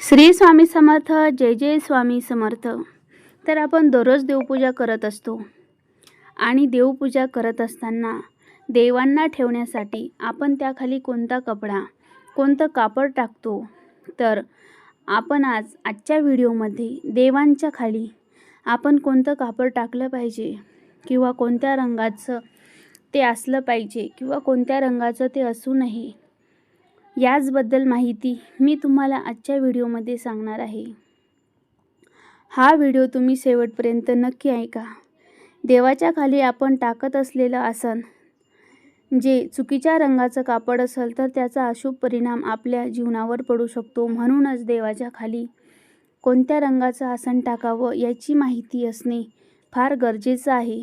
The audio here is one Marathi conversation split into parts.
श्री स्वामी समर्थ जय जय स्वामी समर्थ. तर आपण दररोज देवपूजा करत असतो. आणि देवपूजा करत असताना देवांना ठेवण्यासाठी आपण त्याखाली कोणता कपडा कोणतं कापड टाकतो? तर आपण आज आजच्या व्हिडिओमध्ये देवांच्या खाली आपण कोणतं कापड टाकलं पाहिजे? किंवा कोणत्या रंगाचं ते असलं पाहिजे? किंवा कोणत्या रंगाचं ते असू नये याचबद्दल माहिती मी तुम्हाला आजच्या व्हिडिओमध्ये सांगणार आहे. हा व्हिडिओ तुम्ही शेवटपर्यंत नक्की ऐका. देवाच्या खाली आपण टाकत असलेलं आसन जे चुकीच्या रंगाचं कापड असेल तर त्याचा अशुभ परिणाम आपल्या जीवनावर पडू शकतो. म्हणूनच देवाच्या खाली कोणत्या रंगाचं आसन टाकावं याची माहिती असणे फार गरजेचं आहे.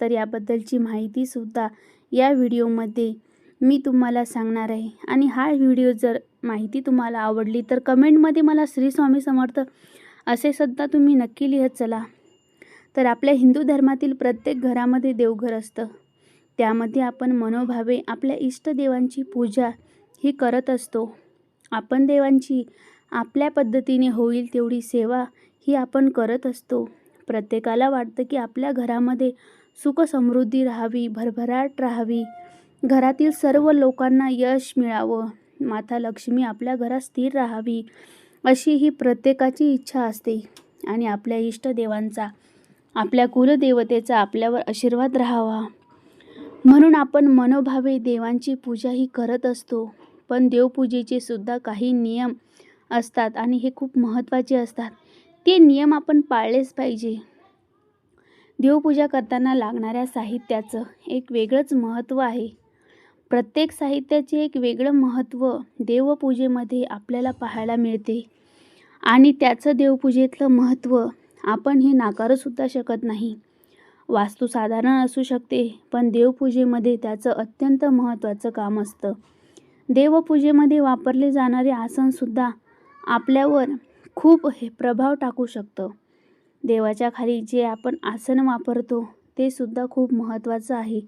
तर याबद्दलची माहितीसुद्धा या व्हिडिओमध्ये मी तुम्हाला सांगणार आहे. आणि हा व्हिडिओ जर माहिती तुम्हाला आवडली तर कमेंटमध्ये मला श्री स्वामी समर्थ असे सुद्धा तुम्ही नक्की लिहत चला. तर आपल्या हिंदू धर्मातील प्रत्येक घरामध्ये देवघर असतं. त्यामध्ये आपण मनोभावे आपल्या इष्टदेवांची पूजा ही करत असतो. आपण देवांची आपल्या पद्धतीने होईल तेवढी सेवा ही आपण करत असतो. प्रत्येकाला वाटतं की आपल्या घरामध्ये सुख समृद्धी राहावी भरभराट राहावी घरातील सर्व लोकांना यश मिळावं. माता लक्ष्मी आपल्या घरात स्थिर राहावी अशी ही प्रत्येकाची इच्छा असते. आणि आपल्या इष्टदेवांचा आपल्या कुलदेवतेचा आपल्यावर आशीर्वाद राहावा. म्हणून आपण मनोभावे देवांची पूजाही करत असतो. पण देवपूजेचे सुद्धा काही नियम असतात आणि हे खूप महत्त्वाचे असतात. ते नियम आपण पाळलेच पाहिजे. देवपूजा करताना लागणाऱ्या साहित्याचं एक वेगळंच महत्त्व आहे. प्रत्येक साहित्याचे एक वेगळं महत्त्व देवपूजेमध्ये आपल्याला पाहायला मिळते. आणि त्याचं देवपूजेतलं महत्त्व आपण हे नाकारूसुद्धा शकत नाही. वास्तू साधारण असू शकते पण देवपूजेमध्ये त्याचं अत्यंत महत्त्वाचं काम असतं. देवपूजेमध्ये वापरले जाणारे आसनसुद्धा आपल्यावर खूप हे प्रभाव टाकू शकतं. देवाच्या खाली जे आपण आसन वापरतो ते सुद्धा खूप महत्त्वाचं आहे.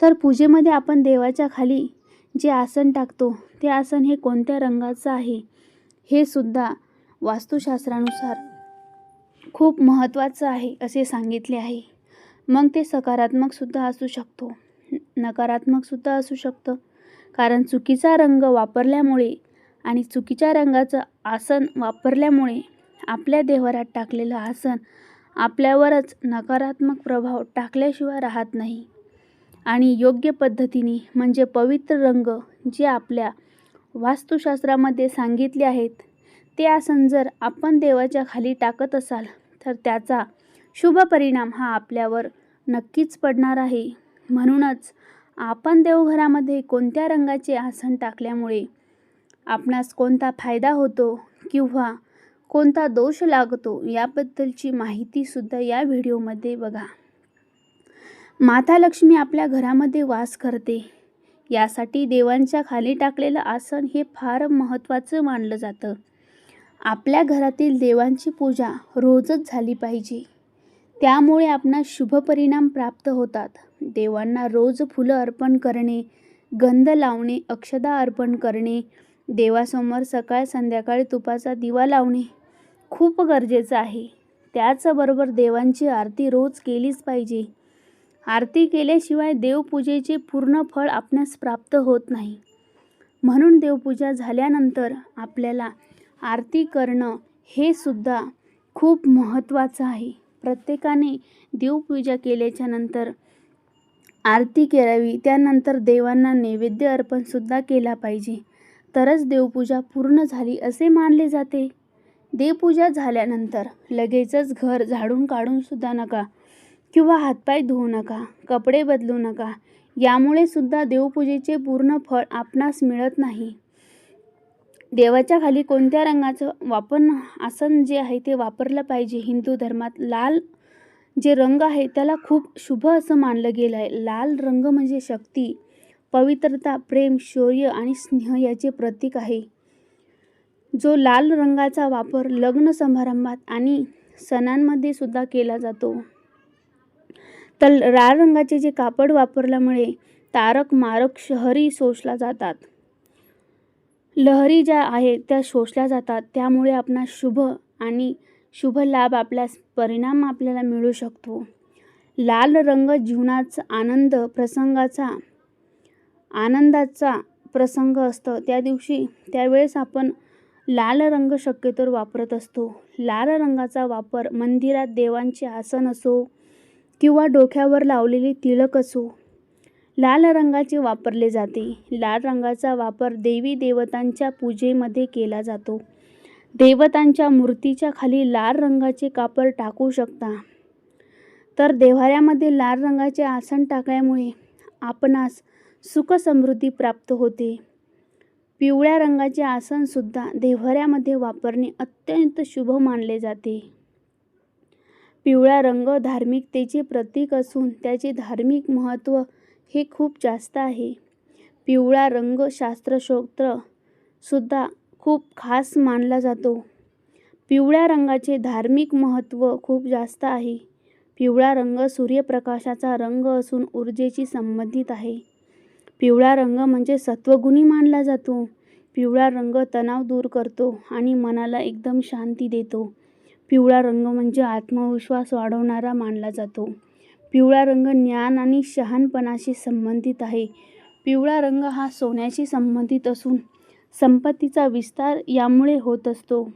तर पूजेमध्ये आपण देवाच्या खाली जे आसन टाकतो ते आसन हे कोणत्या रंगाचं आहे हे सुद्धा वास्तुशास्त्रानुसार खूप महत्त्वाचं आहे असे सांगितले आहे. मग ते सकारात्मकसुद्धा असू शकतो नकारात्मकसुद्धा असू शकतं. कारण चुकीचा रंग वापरल्यामुळे आणि चुकीच्या रंगाचं आसन वापरल्यामुळे आपल्या देवरात टाकलेलं आसन आपल्यावरच नकारात्मक प्रभाव टाकल्याशिवाय राहत नाही. आणि योग्य पद्धतीने म्हणजे पवित्र रंग जे आपल्या वास्तुशास्त्रामध्ये सांगितले आहेत ते आसन जर आपण देवाच्या खाली टाकत असाल तर त्याचा शुभ परिणाम हा आपल्यावर नक्कीच पडणार आहे. म्हणूनच आपण देवघरामध्ये कोणत्या रंगाचे आसन टाकल्यामुळे आपणास कोणता फायदा होतो किंवा कोणता दोष लागतो याबद्दलची माहितीसुद्धा या व्हिडिओमध्ये बघा. माता लक्ष्मी आपल्या घरामध्ये वास करते. यासाठी देवांच्या खाली टाकलेलं आसन हे फार महत्त्वाचं मानलं जातं. आपल्या घरातील देवांची पूजा रोजच झाली पाहिजे. त्यामुळे आपणास शुभ परिणाम प्राप्त होतात. देवांना रोज फुलं अर्पण करणे गंध लावणे अक्षदा अर्पण करणे देवासमोर सकाळ संध्याकाळी तुपाचा दिवा लावणे खूप गरजेचं आहे. त्याचबरोबर देवांची आरती रोज केलीच पाहिजे. आरती केल्याशिवाय देवपूजेचे पूर्ण फळ आपणास प्राप्त होत नाही. म्हणून देवपूजा झाल्यानंतर आपल्याला आरती करणं हे सुद्धा खूप महत्त्वाचं आहे. प्रत्येकाने देवपूजा केल्याच्यानंतर आरती करावी त्यानंतर देवांना नैवेद्य अर्पणसुद्धा केला पाहिजे. तरच देवपूजा पूर्ण झाली असे मानले जाते. देवपूजा झाल्यानंतर लगेचच घर झाडून काढूनसुद्धा नका. किंवा हातपाय धुवू नका कपडे बदलू नका. यामुळे सुद्धा देवपूजेचे पूर्ण फळ आपणास मिळत नाही. देवाच्या खाली कोणत्या रंगाचं वापर आसन जे आहे ते वापरलं पाहिजे. हिंदू धर्मात लाल जे रंग आहे त्याला खूप शुभ असं मानलं गेलं आहे लाल रंग म्हणजे शक्ती पवित्रता प्रेम शौर्य आणि स्नेह याचे प्रतीक आहे. जो लाल रंगाचा वापर लग्न समारंभात आणि सणांमध्ये सुद्धा केला जातो. तर लाल रंगाचे जे कापड वापरल्यामुळे तारक मारक शहरी शोषला जातात. लहरी ज्या आहेत त्या शोषल्या जातात. त्यामुळे आपणास शुभ आणि शुभ लाभ आपल्यास परिणाम आपल्याला मिळू शकतो. लाल रंग जीवनाचा आनंद प्रसंगाचा आनंदाचा प्रसंग असतं. त्या दिवशी त्यावेळेस आपण लाल रंग शक्यतोवर वापरत असतो. लाल रंगाचा वापर मंदिरात देवांचे आसन असो किंवा डोक्यावर लावलेले तिळक असो. लाल रंगाचे वापरले जाते. लाल रंगाचा वापर देवी देवतांच्या पूजेमध्ये केला जातो. देवतांच्या मूर्तीच्या खाली लाल रंगाचे कापड टाकू शकता. तर देव्हाऱ्यामध्ये लाल रंगाचे आसन टाकल्यामुळे आपणास सुख समृद्धी प्राप्त होते. पिवळ्या रंगाचे आसनसुद्धा देव्हाऱ्यामध्ये वापरणे अत्यंत शुभ मानले जाते. पिवळा रंग धार्मिकतेचे प्रतीक असून त्याचे धार्मिक महत्त्व हे खूप जास्त आहे. पिवळा रंग शास्त्रशोत्र सुद्धा खूप खास मानला जातो. पिवळ्या रंगाचे धार्मिक महत्त्व खूप जास्त आहे. पिवळा रंग सूर्यप्रकाशाचा रंग असून ऊर्जेशी संबंधित आहे. पिवळा रंग म्हणजे सत्वगुणी मानला जातो. पिवळा रंग तणाव दूर करतो आणि मनाला एकदम शांती देतो. पिवळा रंग म्हणजे आत्मविश्वास वाढवणारा मानला जातो. पिवळा रंग ज्ञान आणि शहाणपणाशी संबंधित आहे. पिवळा रंग हा सोन्याशी संबंधित असून संपत्तीचा विस्तार यामुळे होत असतो.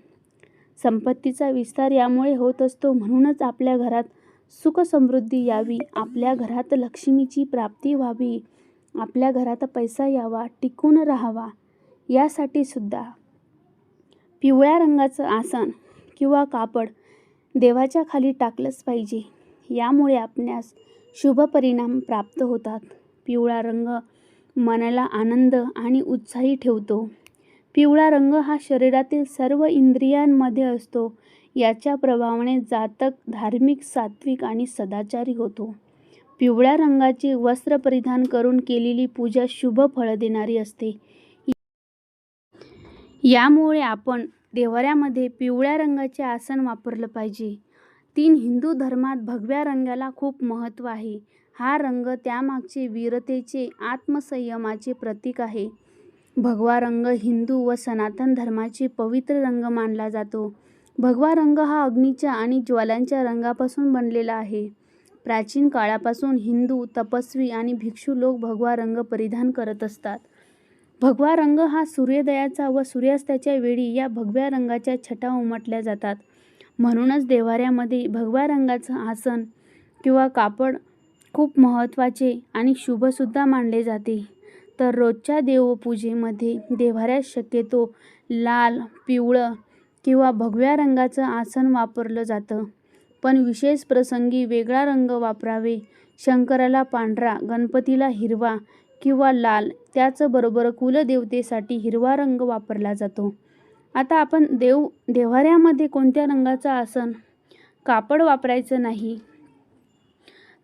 संपत्तीचा विस्तार यामुळे होत असतो म्हणूनच आपल्या घरात सुखसमृद्धी यावी आपल्या घरात लक्ष्मीची प्राप्ती व्हावी आपल्या घरात पैसा यावा टिकून राहावा यासाठी सुद्धा. पिवळ्या रंगाचं आसन किंवा कापड देवाच्या खाली टाकलंच पाहिजे. यामुळे आपणास शुभ परिणाम प्राप्त होतात. पिवळा रंग मनाला आनंद आणि उत्साही ठेवतो. पिवळा रंग हा शरीरातील सर्व इंद्रियांमध्ये असतो. याच्या प्रभावाने जातक धार्मिक सात्विक आणि सदाचारी होतो. पिवळ्या रंगाचे वस्त्र परिधान करून केलेली पूजा शुभ फळ देणारी असते. यामुळे आपण देवाऱ्यामध्ये पिवळ्या रंगाचे आसन वापरलं पाहिजे. तीन हिंदू धर्मात भगव्या रंगाला खूप महत्त्व आहे. हा रंग त्यामागचे वीरतेचे आत्मसंयमाचे प्रतीक आहे. भगवा रंग हिंदू व सनातन धर्माचे पवित्र रंग मानला जातो. भगवा रंग हा अग्नीच्या आणि ज्वालांच्या रंगापासून बनलेला आहे. प्राचीन काळापासून हिंदू तपस्वी आणि भिक्षू लोक भगवा रंग परिधान करत असतात. भगवा रंग हा सूर्योदयाचा व सूर्यास्ताच्या वेळी या भगव्या रंगाच्या छटा उमटल्या जातात. म्हणूनच देवाऱ्यामध्ये भगव्या रंगाचं आसन किंवा कापड खूप महत्त्वाचे आणि शुभसुद्धा मानले जाते. तर रोजच्या देवपूजेमध्ये देवाऱ्यात शक्यतो लाल पिवळं किंवा भगव्या रंगाचं आसन वापरलं जातं. पण विशेष प्रसंगी वेगळा रंग वापरावे शंकराला पांढरा गणपतीला हिरवा किंवा लाल त्याचबरोबर कुलदेवतेसाठी हिरवा रंग वापरला जातो. आता आपण देव देव्हाऱ्यामध्ये कोणत्या रंगाचं आसन कापड वापरायचं नाही?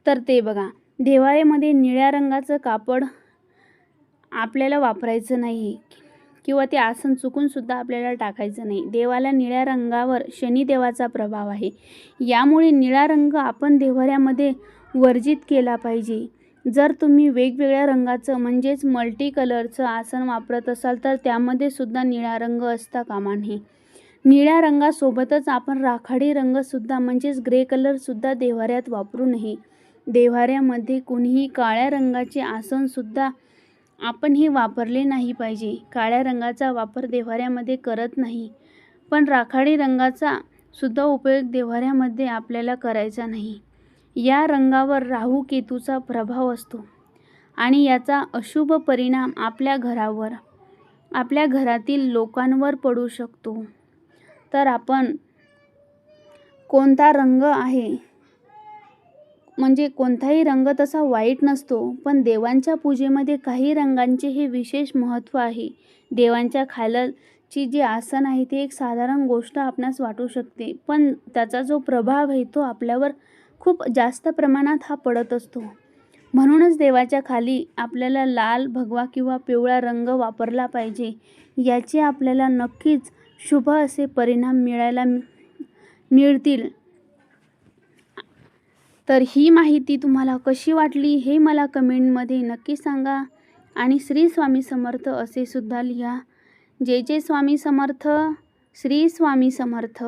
तर ते बघा. देव्हाऱ्यामध्ये निळ्या रंगाचं कापड आपल्याला वापरायचं नाही. किंवा ते आसन चुकूनसुद्धा आपल्याला टाकायचं नाही. देवाला निळ्या रंगावर शनिदेवाचा प्रभाव आहे. यामुळे निळा रंग आपण देव्हाऱ्यामध्ये वर्जित केला पाहिजे. जर तुम्ही वेगवेगळ्या रंगाचं म्हणजेच मल्टी कलरचं आसन वापरत असाल तर त्यामध्ये सुद्धा निळा रंग असता कामा नये. निळ्या रंगासोबतच आपण राखाडी रंगसुद्धा म्हणजेच ग्रे कलरसुद्धा देव्हाऱ्यात वापरू नये. देव्हाऱ्यामध्ये कुणीही काळ्या रंगाचे आसनसुद्धा आपण हे वापरले नाही पाहिजे. काळ्या रंगाचा वापर देव्हाऱ्यामध्ये करत नाही. पण राखाडी रंगाचा सुद्धा उपयोग देव्हाऱ्यामध्ये आपल्याला करायचा नाही. या रंगावर राहू केतूचा प्रभाव असतो आणि याचा अशुभ परिणाम आपल्या घरावर आपल्या घरातील लोकांवर पडू शकतो. तर आपण कोणता रंग आहे? म्हणजे कोणताही रंग तसा वाईट नसतो पण देवांच्या पूजेमध्ये काही रंगांचे हे विशेष महत्त्व आहे. देवांच्या खालची जे आसन आहे ते एक साधारण गोष्ट आपणास वाटू शकते पण त्याचा जो प्रभाव आहे तो आपल्यावर खूप जास्त प्रमाणात हा पडत असतो. म्हणूनच देवाच्या खाली आपल्याला लाल भगवा किंवा पिवळा रंग वापरला पाहिजे. याचे आपल्याला नक्कीच शुभ असे परिणाम मिळायला मिळतील. तर ही माहिती तुम्हाला कशी वाटली हे मला कमेंटमध्ये नक्की सांगा आणि श्री स्वामी समर्थ असे सुद्धा लिहा. जे जे स्वामी समर्थ श्री स्वामी समर्थ.